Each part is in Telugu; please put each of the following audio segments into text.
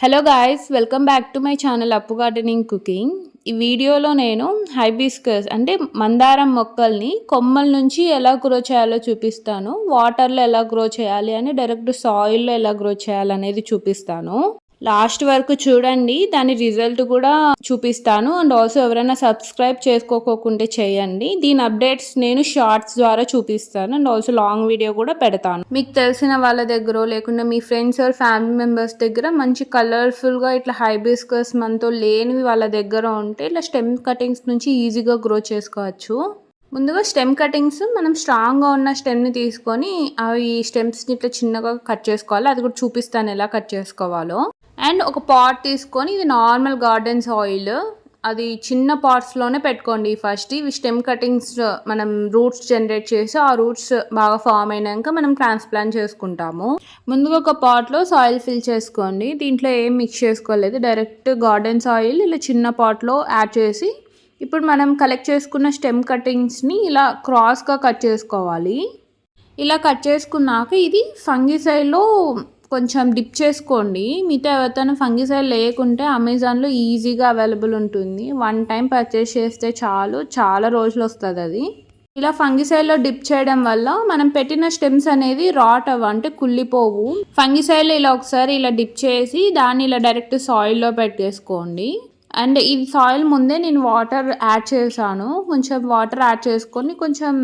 Hello guys welcome back to my channel Appu gardening cooking ఈ వీడియోలో నేను హైబిస్కస్ అంటే మందారం మొక్కల్ని కొమ్మల నుంచి ఎలా గ్రో చేయాలో చూపిస్తాను. వాటర్లో ఎలా గ్రో చేయాలి అని డైరెక్ట్ సాయిల్లో ఎలా గ్రో చేయాలనేది చూపిస్తాను. లాస్ట్ వరకు చూడండి దాని రిజల్ట్ కూడా చూపిస్తాను. అండ్ ఆల్సో ఎవరైనా సబ్స్క్రైబ్ చేసుకోకోకుంటే చేయండి. దీని అప్డేట్స్ నేను షార్ట్స్ ద్వారా చూపిస్తాను. అండ్ ఆల్సో లాంగ్ వీడియో కూడా పెడతాను. మీకు తెలిసిన వాళ్ళ దగ్గర లేకుండా మీ ఫ్రెండ్స్ ఆర్ ఫ్యామిలీ మెంబర్స్ దగ్గర మంచి కలర్ఫుల్గా ఇట్లా హైబిస్కస్ మనతో లేనివి వాళ్ళ దగ్గర ఉంటే ఇట్లా స్టెమ్ కటింగ్స్ నుంచి ఈజీగా గ్రో చేసుకోవచ్చు. ముందుగా స్టెమ్ కటింగ్స్ మనం స్ట్రాంగ్గా ఉన్న స్టెమ్ని తీసుకొని అవి స్టెమ్స్ని ఇట్లా చిన్నగా కట్ చేసుకోవాలి. అది కూడా చూపిస్తాను ఎలా కట్ చేసుకోవాలో. అండ్ ఒక పాట్ తీసుకొని ఇది నార్మల్ గార్డెన్స్ ఆయిల్. అది చిన్న పాట్స్లోనే పెట్టుకోండి. ఫస్ట్ ఇవి స్టెమ్ కటింగ్స్ మనం రూట్స్ జనరేట్ చేసి ఆ రూట్స్ బాగా ఫామ్ అయినాక మనం ట్రాన్స్ప్లాంట్ చేసుకుంటాము. ముందుగా ఒక పాట్లో సాయిల్ ఫిల్ చేసుకోండి. దీంట్లో ఏం మిక్స్ చేసుకోలేదు. డైరెక్ట్ గార్డెన్స్ ఆయిల్ ఇలా చిన్న పాట్లో యాడ్ చేసి ఇప్పుడు మనం కలెక్ట్ చేసుకున్న స్టెమ్ కటింగ్స్ని ఇలా క్రాస్గా కట్ చేసుకోవాలి. ఇలా కట్ చేసుకున్నాక ఇది ఫంగిసైడ్లో కొంచెం డిప్ చేసుకోండి. మిగతా ఎవరితోనూ ఫంగిసైడ్ లేకుంటే అమెజాన్లో ఈజీగా అవైలబుల్ ఉంటుంది. వన్ టైం పర్చేస్ చేస్తే చాలు. చాలా రోజులు వస్తుంది అది. ఇలా ఫంగిసైడ్లో డిప్ చేయడం వల్ల మనం పెట్టిన స్టెమ్స్ అనేది రాట్ అవ్వ అంటే కుళ్ళిపోవు. ఫంగిసైడ్లో ఇలా ఒకసారి ఇలా డిప్ చేసి దాన్ని ఇలా డైరెక్ట్ సాయిల్లో పెట్టేసుకోండి. అండ్ ఈ సాయిల్ ముందే నేను వాటర్ యాడ్ చేశాను. కొంచెం వాటర్ యాడ్ చేసుకొని కొంచెం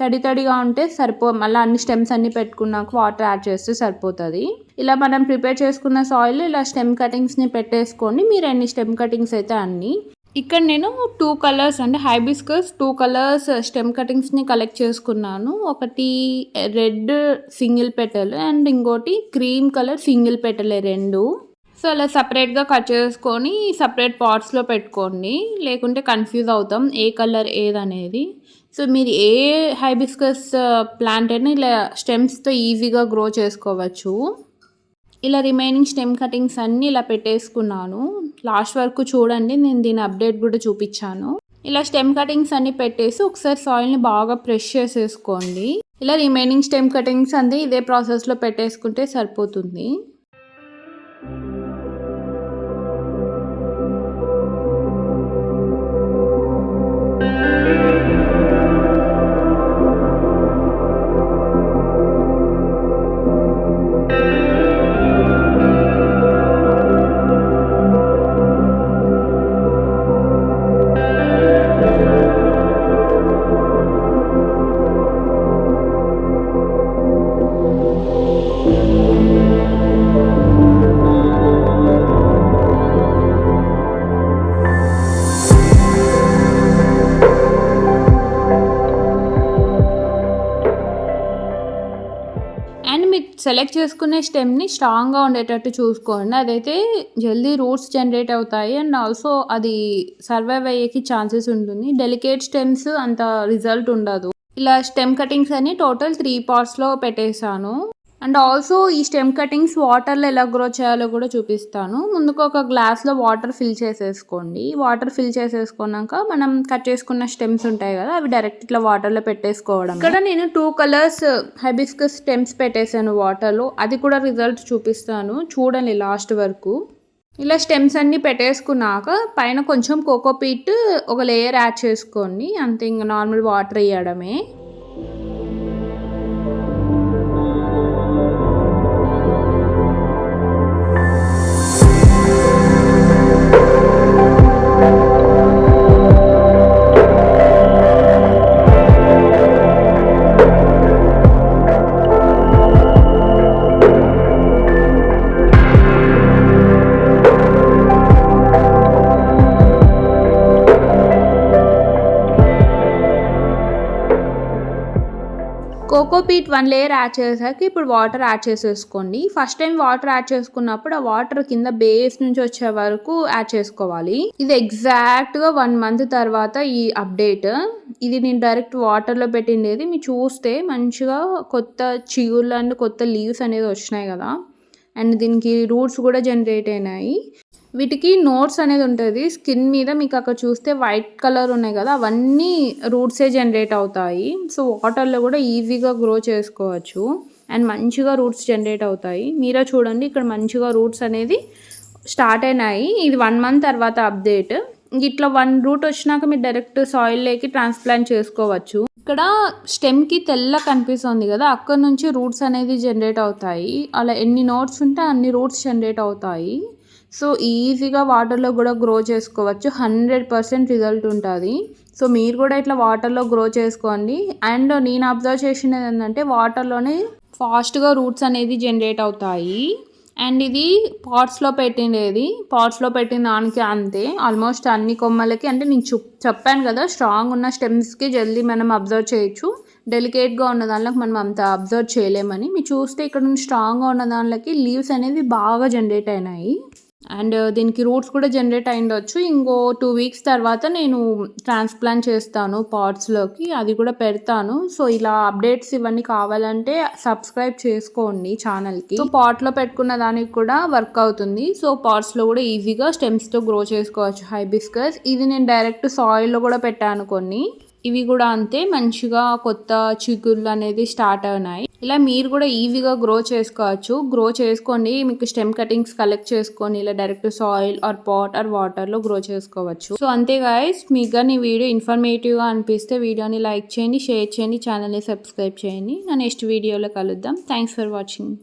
తడి తడిగా ఉంటే సరిపో మళ్ళీ అన్ని స్టెమ్స్ అన్ని పెట్టుకున్నాక వాటర్ యాడ్ చేస్తే సరిపోతుంది. ఇలా మనం ప్రిపేర్ చేసుకున్న సాయిల్ ఇలా స్టెమ్ కటింగ్స్ని పెట్టేసుకోండి మీరు ఎన్ని స్టెమ్ కటింగ్స్ అయితే అన్ని. ఇక్కడ నేను టూ కలర్స్ అంటే హైబిస్కస్ టూ కలర్స్ స్టెమ్ కటింగ్స్ని కలెక్ట్ చేసుకున్నాను. ఒకటి రెడ్ సింగిల్ పెటల్ అండ్ ఇంకోటి క్రీమ్ కలర్ సింగిల్ పెటలే రెండు. సో అలా సపరేట్గా కట్ చేసుకొని సపరేట్ పాట్స్లో పెట్టుకోండి. లేకుంటే కన్ఫ్యూజ్ అవుతాం ఏ కలర్ ఏదనేది. సో మీరు ఏ హైబిస్కస్ ప్లాంట్ అయినా ఇలా స్టెమ్స్తో ఈజీగా గ్రో చేసుకోవచ్చు. ఇలా రిమైనింగ్ స్టెమ్ కటింగ్స్ అన్నీ ఇలా పెట్టేసుకున్నాను. లాస్ట్ వరకు చూడండి నేను దీని అప్డేట్ కూడా చూపించాను. ఇలా స్టెమ్ కటింగ్స్ అన్ని పెట్టేసి ఒకసారి సాయిల్ని బాగా ప్రెష్ చేసేసుకోండి. ఇలా రిమైనింగ్ స్టెమ్ కటింగ్స్ అంది ఇదే ప్రాసెస్లో పెట్టేసుకుంటే సరిపోతుంది. సెలెక్ట్ చేసుకునే స్టెమ్ని స్ట్రాంగ్గా ఉండేటట్టు చూసుకోండి. అదైతే జల్దీ రూట్స్ జనరేట్ అవుతాయి. అండ్ ఆల్సో అది సర్వైవ్ అయ్యేకి ఛాన్సెస్ ఉంటుంది. డెలికేట్ స్టెమ్స్ అంత రిజల్ట్ ఉండదు. ఇలా స్టెమ్ కటింగ్స్ అని టోటల్ త్రీ పార్ట్స్లో పెట్టేశాను. అండ్ ఆల్సో ఈ స్టెమ్ కటింగ్స్ వాటర్లో ఎలా గ్రో చేయాలో కూడా చూపిస్తాను. ముందుకు ఒక గ్లాస్లో వాటర్ ఫిల్ చేసేసుకోండి. వాటర్ ఫిల్ చేసేసుకున్నాక మనం కట్ చేసుకున్న స్టెమ్స్ ఉంటాయి కదా అవి డైరెక్ట్ ఇట్లా వాటర్లో పెట్టేసుకోవడం ఇక్కడ నేను టూ కలర్స్ హైబిస్కస్ స్టెమ్స్ పెట్టేశాను వాటర్లో అది కూడా రిజల్ట్ చూపిస్తాను. చూడండి లాస్ట్ వరకు. ఇలా స్టెమ్స్ అన్నీ పెట్టేసుకున్నాక పైన కొంచెం కోకోపీట్ uh, ఒక లేయర్ యాడ్ చేసుకోండి. అంతే ఇంకా నార్మల్ వాటర్ వేయడమే కోకోపీట్ వన్ లేయర్ యాడ్ చేసాక ఇప్పుడు వాటర్ యాడ్ చేసేసుకోండి. ఫస్ట్ టైం వాటర్ యాడ్ చేసుకున్నప్పుడు ఆ వాటర్ కింద బేస్ నుంచి వచ్చే వరకు యాడ్ చేసుకోవాలి. ఇది ఎగ్జాక్ట్గా వన్ మంత్ తర్వాత ఈ అప్డేట్. ఇది నేను డైరెక్ట్ వాటర్లో పెట్టిండేది. మీరు చూస్తే మంచిగా కొత్త చిగుళ్ళు అండ్ కొత్త లీవ్స్ అనేది వచ్చినాయి కదా. అండ్ దీనికి రూట్స్ కూడా జనరేట్ అయినాయి. వీటికి నోట్స్ అనేది ఉంటుంది. స్కిన్ మీద మీకు అక్కడ చూస్తే వైట్ కలర్ ఉన్నాయి కదా అవన్నీ రూట్సే జనరేట్ అవుతాయి. సో వాటర్లో కూడా ఈజీగా గ్రో చేసుకోవచ్చు. అండ్ మంచిగా రూట్స్ జనరేట్ అవుతాయి. మీరే చూడండి ఇక్కడ మంచిగా రూట్స్ అనేది స్టార్ట్ అయినాయి. ఇది వన్ మంత్ తర్వాత అప్డేట్. ఇట్లా వన్ రూట్ వచ్చినాక మీరు డైరెక్ట్ సాయిల్లోకి ట్రాన్స్ప్లాంట్ చేసుకోవచ్చు. ఇక్కడ స్టెమ్కి తెల్ల కనిపిస్తుంది కదా అక్కడ నుంచి రూట్స్ అనేది జనరేట్ అవుతాయి. అలా ఎన్ని నోట్స్ ఉంటే అన్ని రూట్స్ జనరేట్ అవుతాయి. సో ఈజీగా వాటర్లో కూడా గ్రో చేసుకోవచ్చు. హండ్రెడ్ పర్సెంట్ రిజల్ట్ ఉంటుంది. సో మీరు కూడా ఇట్లా వాటర్లో గ్రో చేసుకోండి. అండ్ నేను అబ్జర్వ్ చేసినది ఏంటంటే వాటర్లోనే ఫాస్ట్గా రూట్స్ అనేది జనరేట్ అవుతాయి. అండ్ ఇది పాట్స్లో పెట్టిండేది. పాట్స్లో పెట్టిన దానికి అంతే. ఆల్మోస్ట్ అన్ని కొమ్మలకి అంటే నేను చు చెప్పాను కదా స్ట్రాంగ్ ఉన్న స్టెమ్స్కి జల్దీ మనం అబ్జర్వ్ చేయొచ్చు. డెలికేట్గా ఉన్న దానిలోకి మనం అంత అబ్జర్వ్ చేయలేమని. మీరు చూస్తే ఇక్కడ స్ట్రాంగ్గా ఉన్న దానిలోకి లీవ్స్ అనేది బాగా జనరేట్ అయినాయి. అండ్ uh, దీనికి రూట్స్ కూడా జనరేట్ అయ్యిండొచ్చు. ఇంకో టూ వీక్స్ తర్వాత నేను ట్రాన్స్ప్లాంట్ చేస్తాను పాట్స్లోకి అది కూడా పెడతాను. సో ఇలా అప్డేట్స్ ఇవన్నీ కావాలంటే సబ్స్క్రైబ్ చేసుకోండి ఛానల్కి. సో పాట్లో పెట్టుకున్న దానికి కూడా వర్క్ అవుతుంది. సో పాట్స్లో కూడా ఈజీగా స్టెమ్స్తో గ్రో చేసుకోవచ్చు హైబిస్కస్. ఇది నేను డైరెక్ట్ సాయిల్లో కూడా పెట్టాను కొన్ని. ఇవి కూడా అంతే మంచిగా కొత్త చిగుళ్ళు అనేది స్టార్ట్ అయినాయి. ఇలా మీరు కూడా ఈజీగా గ్రో చేసుకోవచ్చు. గ్రో చేసుకోండి. మీకు స్టెమ్ కటింగ్స్ కలెక్ట్ చేసుకొని ఇలా direct soil or pot or వాటర్లో గ్రో చేసుకోవచ్చు. సో అంతే గాయస్ మీకు కానీ వీడియో ఇన్ఫర్మేటివ్గా అనిపిస్తే వీడియోని లైక్ చేయండి షేర్ చేయండి ఛానల్ని సబ్స్క్రైబ్ చేయండి. నా నెక్స్ట్ వీడియోలో కలుద్దాం. Thanks for watching